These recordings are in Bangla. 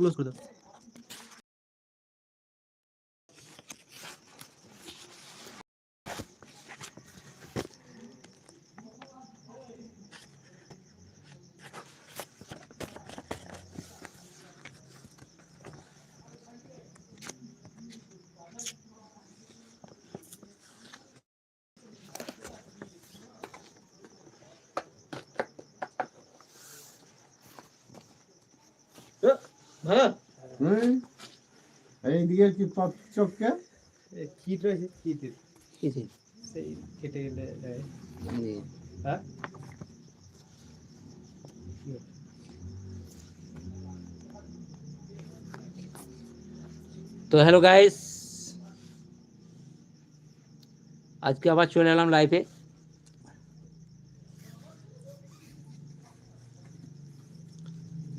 ক্লোজ করে দাও ভাইয়া হুম এইদিকে কি পপ চোখকে কিট রয়েছে? কিটের কিছু সেই কেটে গেলে দেয়। জি। হ্যাঁ? তো হ্যালো গাইস আজকে আবার চলে এলাম লাইভে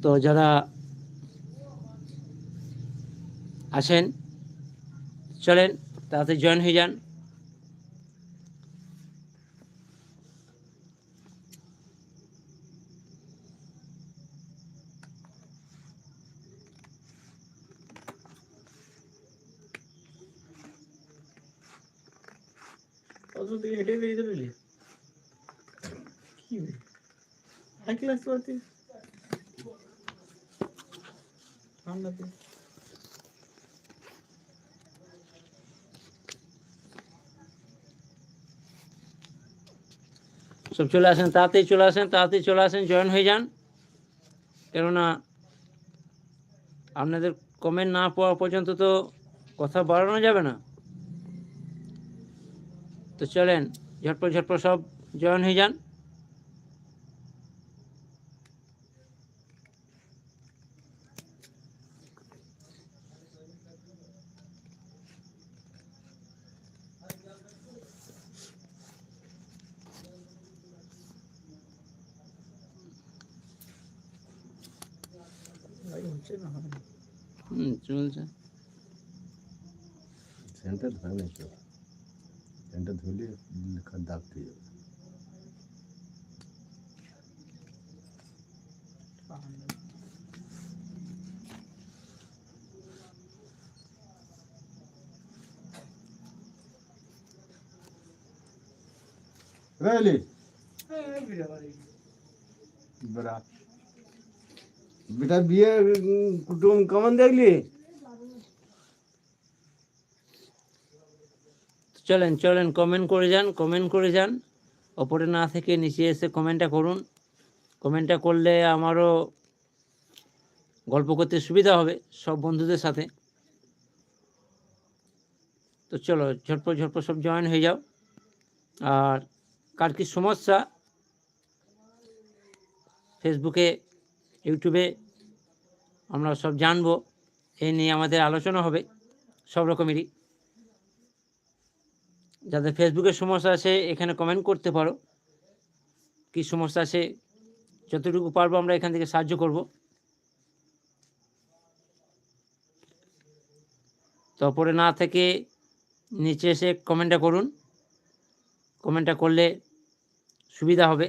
তো যারা আসেন চলেন তাতে জয়েন হয়ে যান। অত দিকে হেঁটে বেরিয়ে যাবে কি হাই ক্লাস পার্টি ঠান্ডাতে সব চলে আসেন, তাড়াতাড়ি চলে আসেন, তাড়াতাড়ি চলে আসেন, জয়েন হয়ে যান। কেননা আপনাদের কমেন্ট না পাওয়া পর্যন্ত তো কথা বাড়ানো যাবে না। তো চলেন, ঝটপট ঝটপট সব জয়েন হয়ে যান ভাই হচ্ছে না হবে না। হুম চলছে সেন্টার ধরে নাই তো সেন্টার ধরলে দাগ দিয়ে যাবে ঠান্ডা। রেলি এই চলেন চলেন কমেন্ট করে যান কমেন্ট করে যান। ওপরে না থেকে নিচে এসে কমেন্টটা করুন। কমেন্টটা করলে আমারও গল্প করতে সুবিধা হবে সব বন্ধুদের সাথে। তো চলো, ঝটপট ঝটপট সব জয়েন হয়ে যাও। আর কার কী সমস্যা? ফেসবুকে ইউটিউবে আমরা সব জানব। এই নিয়ে আমাদের আলোচনা হবে সব রকমেরই। যাদের ফেসবুকে সমস্যা আছে, এখানে কমেন্ট করতে পারো। কি সমস্যা আছে, যতটুকু পারব আমরা এখান থেকে সাহায্য করব। তারপরে না থেকে নিচে এসে কমেন্টটা করুন। কমেন্টটা করলে সুবিধা হবে।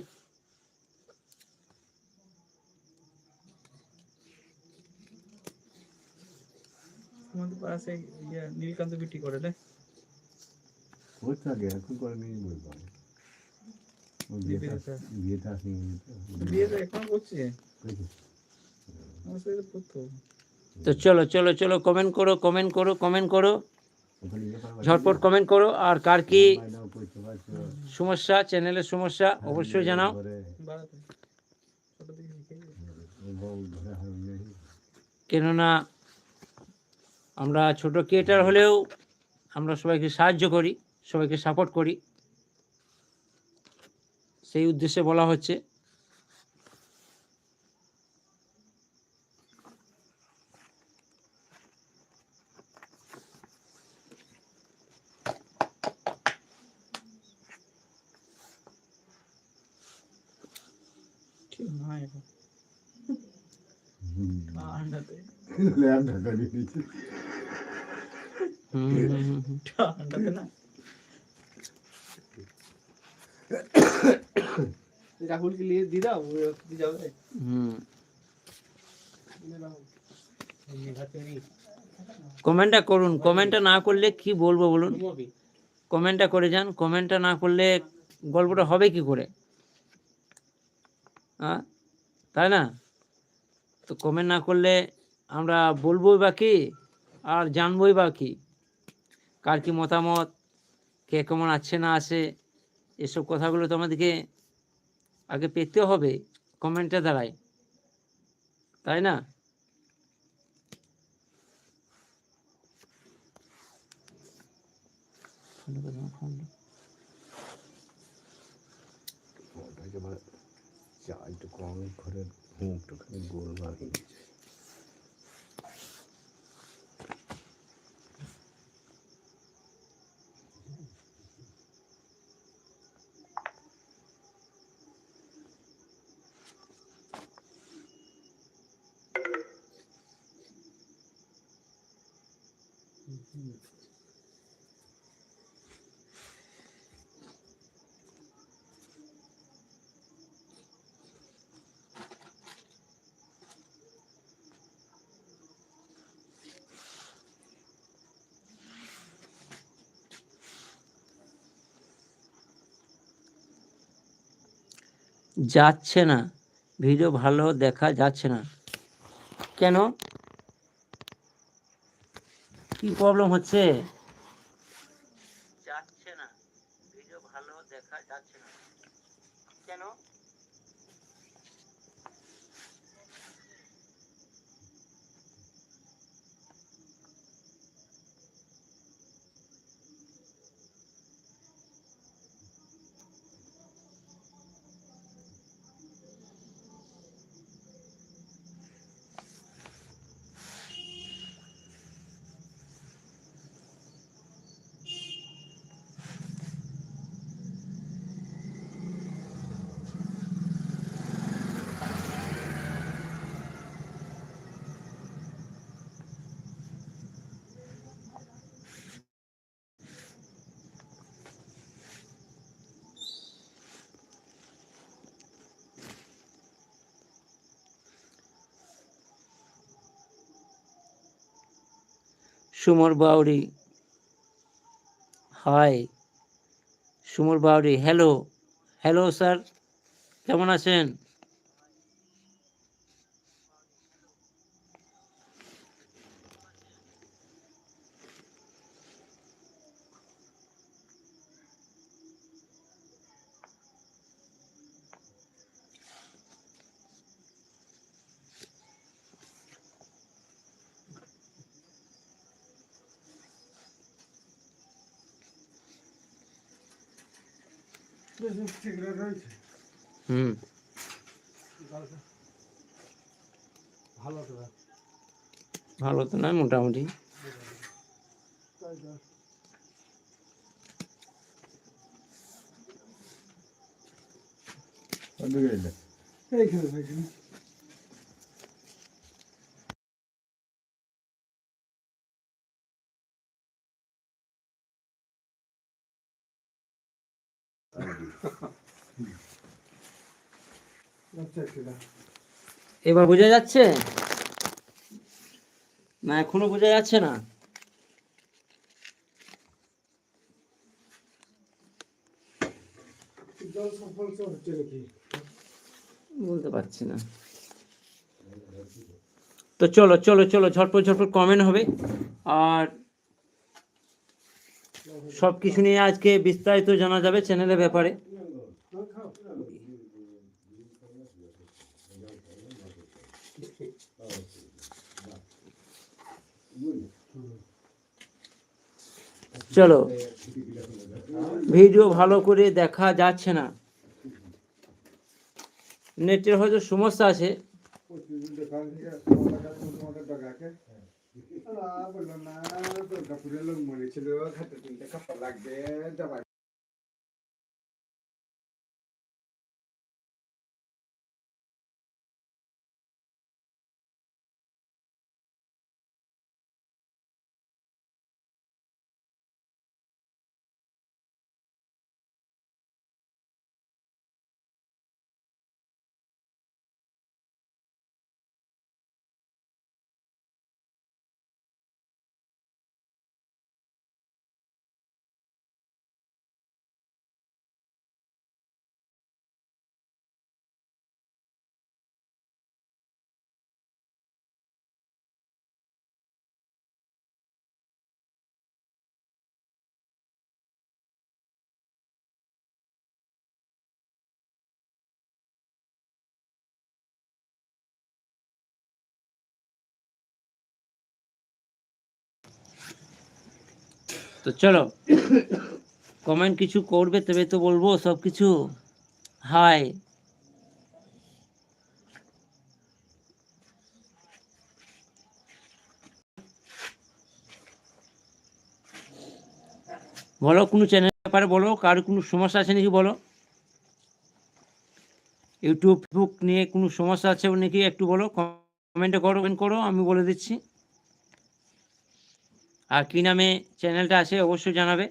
নীলকান্ত বিটি করে রে আসেনি তো এখন করছে দেখি আমার সাথে করতো তো চলো চলো চলো কমেন্ট করো কমেন্ট করো কমেন্ট করো ঝটপট কমেন্ট করো আর কার কি সমস্যা চ্যানেলের সমস্যা অবশ্যই জানাও। কেননা আমরা ছোট ক্রিয়েটার হলেও আমরা সবাইকে সাহায্য করি। সবাইকে সাপোর্ট করি। সেই উদ্দেশ্যে বলা হচ্ছে। ঠান্ডাতে না নিয়ে দিয়ে দাও ও কি যাবে? হুম। কমেন্টটা করুন কমেন্টটা না করলে কি বলব বলুন? কমেন্টটা করে যান কমেন্টটা না করলে গল্পটা হবে কি করে? হ্যাঁ তাই না? তো কমেন্ট না করলে আমরা বলবোই বা কি? আর জানবই বা কি? কার কি মতামত? কে কেমন আছে না আছে? এসব কথাগুলো তো আমাদেরকে আগে পেতে হবে কমেন্টের দ্বারায় তাই না? একটু কম করে একটুখানি গোল মারি যাচ্ছে না। ভিডিও ভালো দেখা যাচ্ছে না। কেন? কি প্রবলেম হচ্ছে যাচ্ছে না ভিডিও ভালো দেখা যাচ্ছে না কেন Sumar Bauri hi Sumar Bauri hello hello sir কেমন আছেন? হুম। ভালো তো নয় মোটামুটি। এইখানে। এবার বোঝা যাচ্ছে? না, এখনও বোঝা যাচ্ছে না। বলতে পারছি না। তো চলো চলো চলো, ঝটপট ঝটপট কমেন্ট হবে। আর সব কিছু নিয়ে আজকে বিস্তারিত জানা যাবে চ্যানেলের ব্যাপারে। চলো। ভিডিও ভালো করে দেখা যাচ্ছে না। নেটের হয়তো সমস্যা আছে। তো চলো কমেন্ট কিছু করবে তবে তো বলব সব কিছু। হাই বলো, কোনো চ্যানেল ব্যাপারে বলো, কার কোনো সমস্যা আছে নাকি বলো? ইউটিউব ফেসবুক নিয়ে কোনো সমস্যা আছে নাকি একটু বলো কমেন্টে করো করো, আমি বলে দিচ্ছি। আর কী নামে চ্যানেলটা আছে অবশ্যই জানাবে।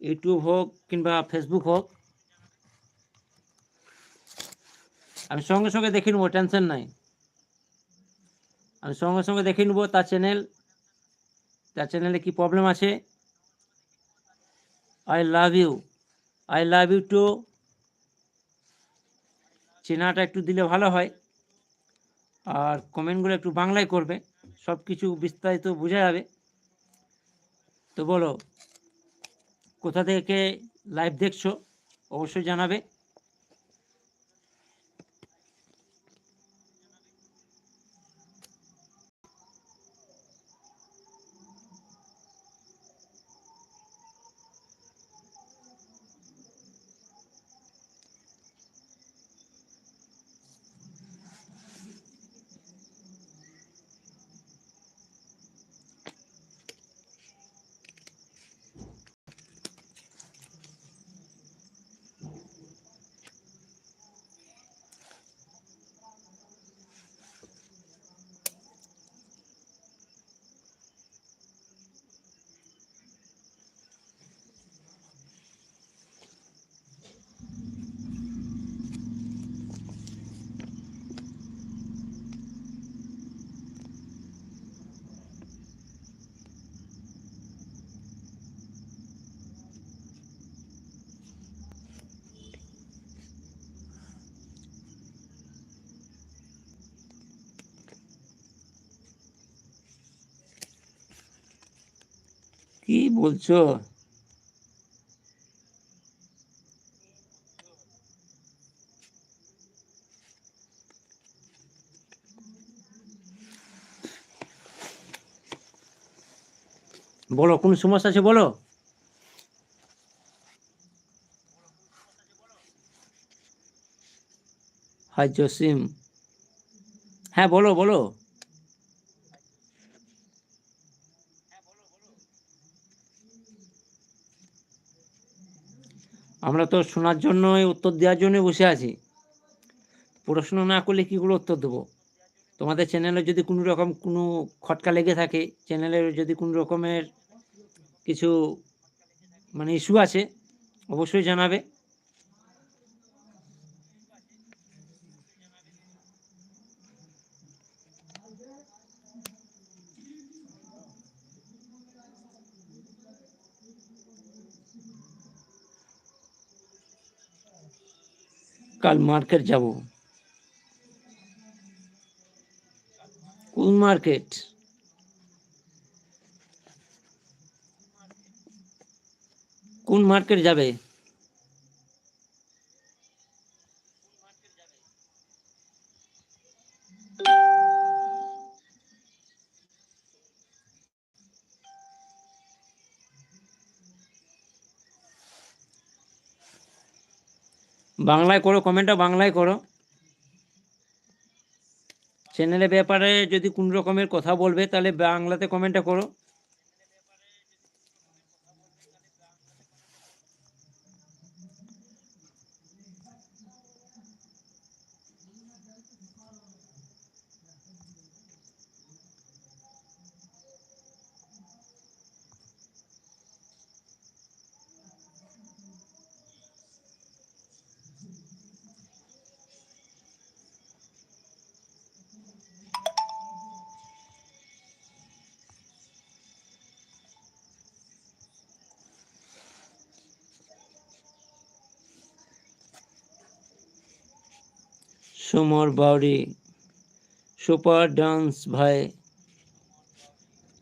ইউটিউব হোক কিংবা ফেসবুক হোক। আমি সঙ্গে সঙ্গে দেখে নেব, টেনশন নাই। আমি সঙ্গে সঙ্গে দেখে নেব তার চ্যানেল, তার চ্যানেলে কি প্রবলেম আছে। I love you I love you too চেনাটা একটু দিলে ভালো হয়। আর কমেন্টগুলো একটু বাংলায় করবে। সব কিছু বিস্তারিত বোঝা যাবে। তো বলো কোথা থেকে লাইভ দেখছ? অবশ্যই জানাবে কি বলছো? বলো কোন সমস্যা আছে বলো? হাই জসিম। হ্যাঁ বলো বলো। আমরা তো শোনার জন্য উত্তর দেওয়ার জন্য বসে আছি। প্রশ্ন না করলে কী করে উত্তর দেবো? তোমাদের চ্যানেলে যদি কোনো রকম কোনো খটকা লেগে থাকে চ্যানেলের যদি কোনো রকমের কিছু মানে ইস্যু আছে, অবশ্যই জানাবে। কাল মার্কেট যাব। কোন মার্কেট? কোন মার্কেট যাবে? বাংলায় করো কমেন্টটা বাংলায় করো। চ্যানেলের ব্যাপারে যদি কোন রকমের কথা বলবে, তাহলে বাংলাতে কমেন্টটা করো। সমর বাউরি সুপার ডান্স ভাই।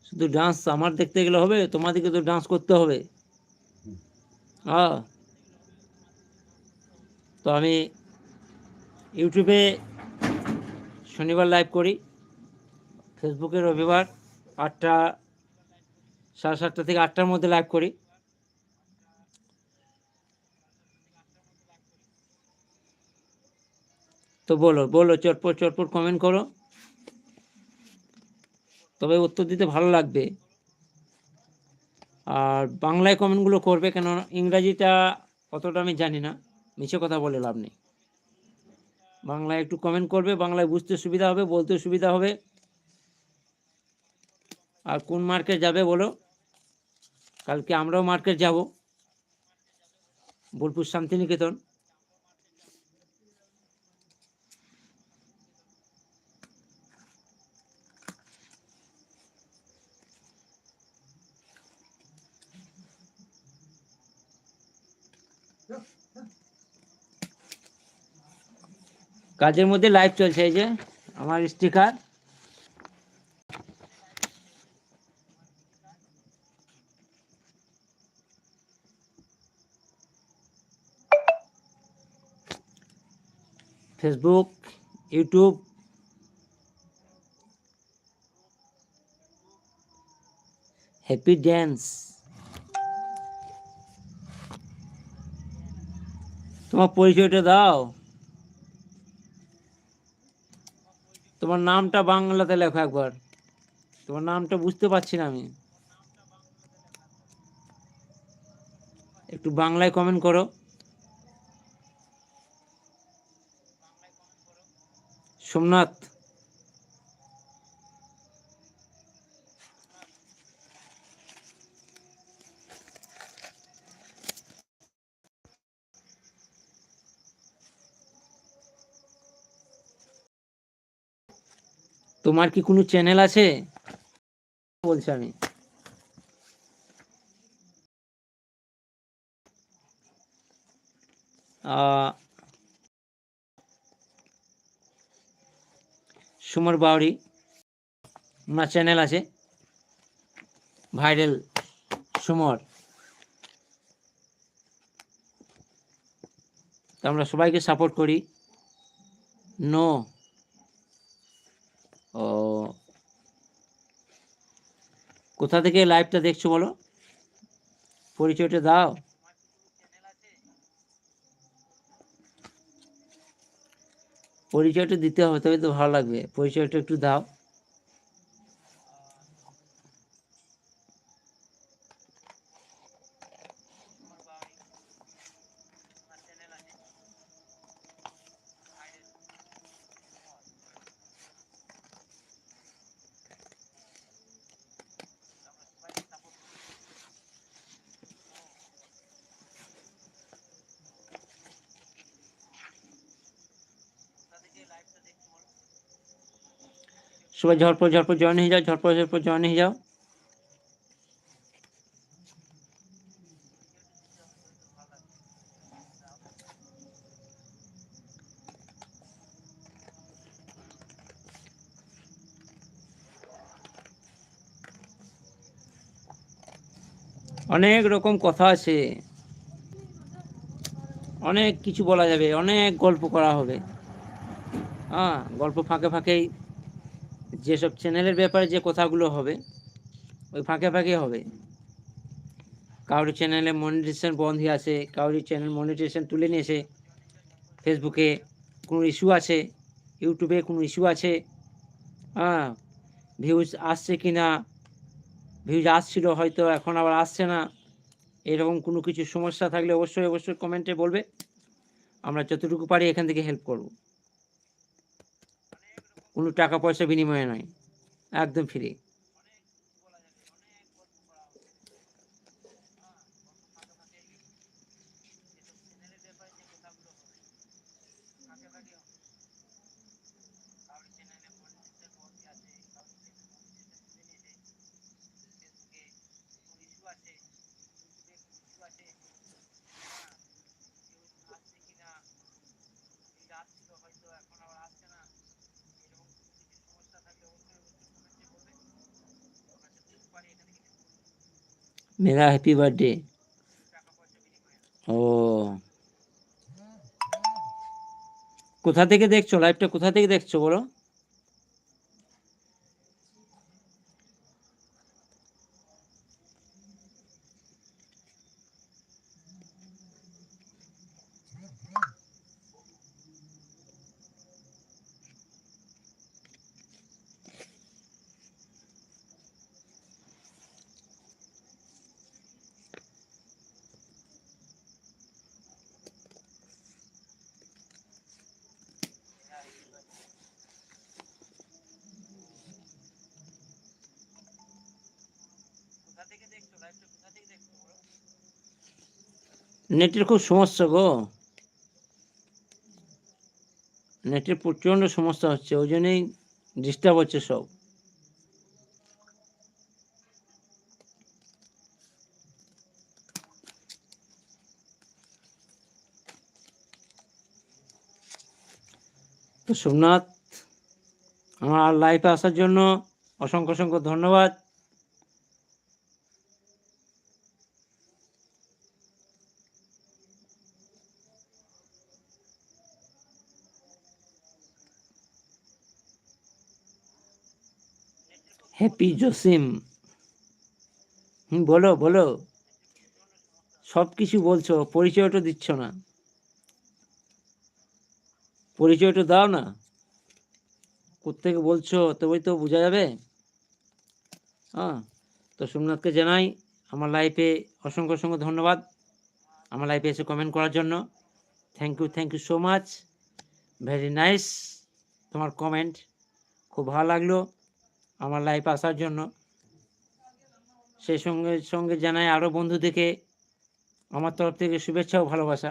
শুধু ডান্স আমার দেখতে গেলে হবে, তোমাদেরকে তো ডান্স করতে হবে। হ্যাঁ। তো আমি ইউটিউবে শনিবার লাইভ করি। ফেসবুকে রবিবার আটটা, সাড়ে সাতটা থেকে আটটার মধ্যে লাইভ করি। তো বলো বলো চটপট চটপট কমেন্ট করো। তবে উত্তর দিতে ভালো লাগবে। আর বাংলায় কমেন্টগুলো করবে কেন ইংরাজিটা অতটা আমি জানি না, মিছে কথা বলে লাভ নেই। বাংলায় একটু কমেন্ট করবে, বাংলায় বুঝতে সুবিধা হবে, বলতে সুবিধা হবে। আর কোন মার্কেট যাবে বলো? কালকে আমরাও মার্কেট যাব। বোলপুর শান্তিনিকেতন। কাজের মধ্যে লাইভ চলছে এই যে আমার sticker Facebook YouTube happy dance তোমার পরিচয়টা দাও। তোমার নামটা বাংলাতে লেখো একবার। তোমার নামটা বুঝতে পারছি না আমি। একটু বাংলায় কমেন্ট করো। সোমনাথ। তোমার কি কোনো চ্যানেল আছে? বলছি আমি। সুমর বাউরি, ওনার চ্যানেল আছে। ভাইরাল সুমর। আমরা সবাইকে সাপোর্ট করি। নো ও। কোথা থেকে লাইভটা দেখছ বলো? পরিচয়টা দাও। পরিচয়টা দিতে হবে তবে তো ভালো লাগবে। পরিচয়টা একটু দাও। সবাই ঝটপট ঝটপট জয়েন হয়ে যাও ঝটপট ঝটপট জয়েন হয়ে যাও অনেক রকম কথা আছে অনেক কিছু বলা যাবে অনেক গল্প করা হবে হ্যাঁ গল্প ফাঁকে ফাঁকেই যেসব চ্যানেলের ব্যাপারে যে কথাগুলো হবে, ওই ফাঁকে ফাঁকে হবে। কারোর চ্যানেলে মনিটাইজেশন বন্ধ হয়ে আছে কারোর চ্যানেল মনিটাইজেশন তুলে নিয়েছে। ফেসবুকে কোনো ইস্যু আছে ইউটিউবে কোনো ইস্যু আছে হ্যাঁ? ভিউজ আসছে কি না? ভিউজ আসছিল হয়তো, এখন আবার আসছে না। এরকম কোনো কিছু সমস্যা থাকলে অবশ্যই অবশ্যই কমেন্টে বলবে। আমরা যতটুকু পারি এখান থেকে হেল্প করব। কোনো টাকা পয়সা বিনিময়ে নয় একদম ফ্রি মেলা হ্যাপি বার্থডে ও কোথা থেকে দেখছ? লাইভটা কোথা থেকে দেখছ বলো? নেটের খুব সমস্যা গো। নেটের প্রচণ্ড সমস্যা হচ্ছে, ওই জন্যই ডিস্টার্ব হচ্ছে সব। সোমনাথ, আমার লাইফে আসার জন্য অসংখ্য অসংখ্য ধন্যবাদ। হ্যাপি জসিম। বলো বলো। সব কিছু বলছো, পরিচয়টা দিচ্ছ না। পরিচয়টা দাও না। কোত্থেকে বলছো, তবেই তো বোঝা যাবে। হ্যাঁ তো সোমনাথকে জানাই, আমার লাইফে অসংখ্য অসংখ্য ধন্যবাদ। আমার লাইফে এসে কমেন্ট করার জন্য। Thank you thank you so much very nice তোমার কমেন্ট খুব ভালো লাগল। আমার লাইফে আসার জন্য। সেই সঙ্গে সঙ্গে জানাই আরও বন্ধুদেরকে আমার তরফ থেকে শুভেচ্ছা ও ভালোবাসা।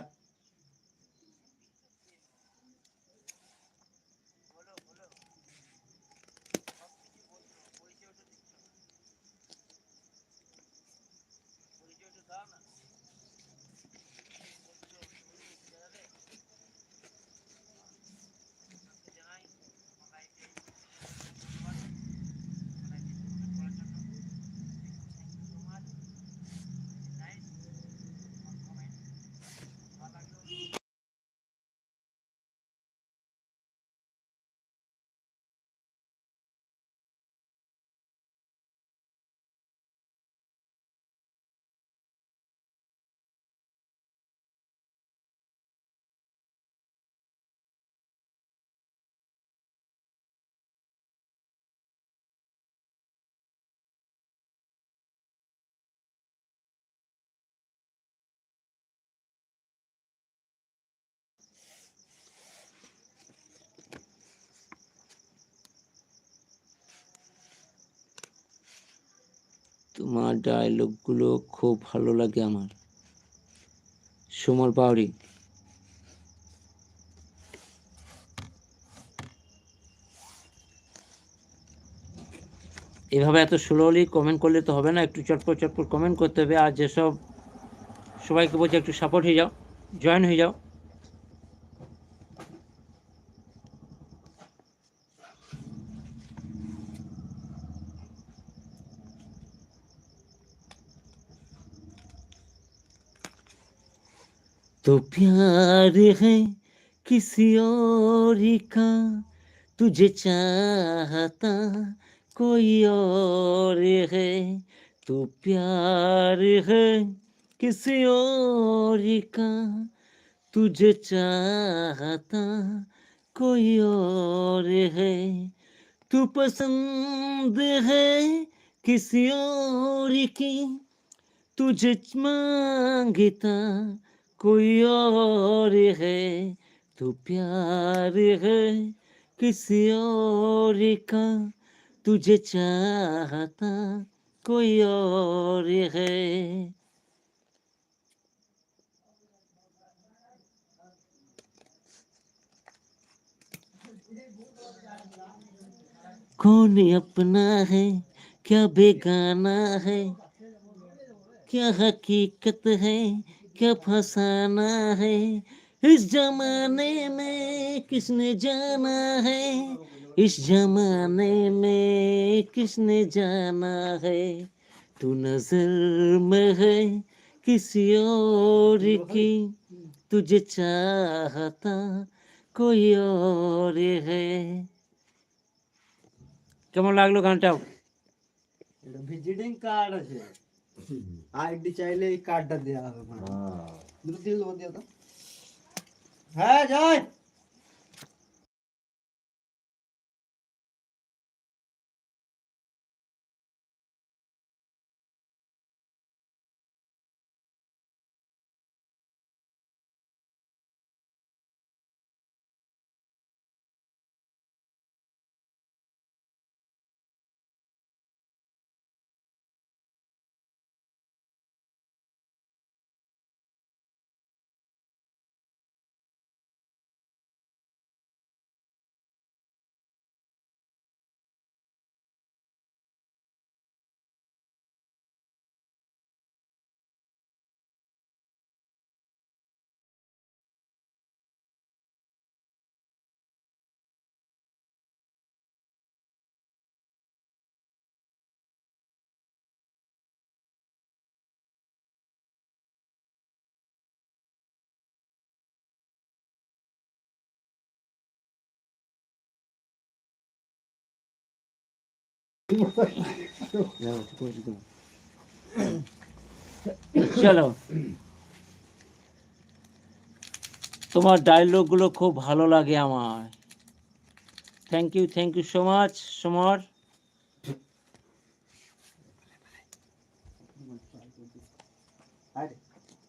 তোমার ডায়লগগুলো খুব ভালো লাগে আমার। সুমর পাউরি এভাবে এত স্লোলি কমেন্ট করলে তো হবে না, একটু চটপট চটপট কমেন্ট করতে হবে। আর যেসব সবাইকে বলছে একটু সাপোর্ট হয়ে যাও জয়েন হয়ে যাও। तो प्यार है किसी और का, तुझे चाहता कोई और है। तो प्यार है किसी और का, तुझे चाहता कोई और है। तू पसंद है किसी और की, तुझे माँगता कोई और है तो प्यार है किसी और का। तुझे चाहता कोई और है। कौन अपना है, क्या बेगाना है, क्या हकीकत है क्या फसाना है इस जमाने में किसने जाना है इस जमाने में किसने जाना है तू नजर में है किसी और की तुझे चाहता कोई और है কেমন লাগলো গানটাও এটা ভিজিটিং কার্ড আছে আইডি চাইলে এই কার্ডটা দেওয়া হবে মানে হ্যাঁ দুটো দিয়ে দেবো চলো। তোমার ডায়লগগুলো খুব ভালো লাগে আমার। Thank you thank you so much Samar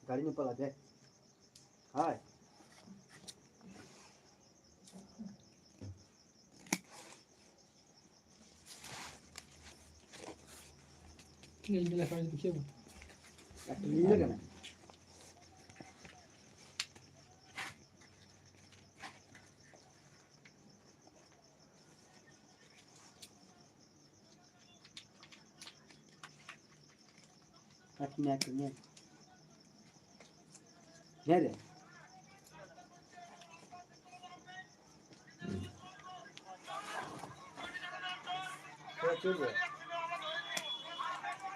গাড়ি নিয়ে পালা যায় হায়। हाय একটা নিয়ে যাবে না একটা নিয়ে একটা নিয়ে নিয়ে রে চলবে দুধ রয়েছে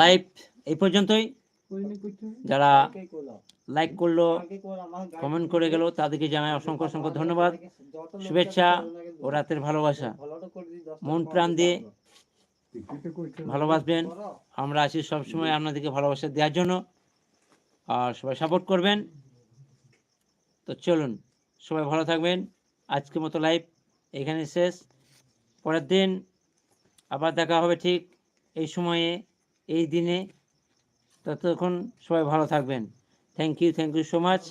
লাইভ এই পর্যন্তই। যারা লাইক করল কমেন্ট করে গেল, তাদেরকে জানাই অসংখ্য অসংখ্য ধন্যবাদ। শুভেচ্ছা ও রাতের ভালোবাসা। মন প্রাণ দিয়ে ভালোবাসবেন। আমরা আছি সবসময় আপনাদেরকে ভালোবাসা দেওয়ার জন্য। আর সবাই সাপোর্ট করবেন। তো চলুন, সবাই ভালো থাকবেন। আজকের মতো লাইভ এখানে শেষ। পরের দিন আবার দেখা হবে ঠিক এই সময়ে এই দিনে। ততক্ষণ সবাই ভালো থাকবেন। Thank you thank you so much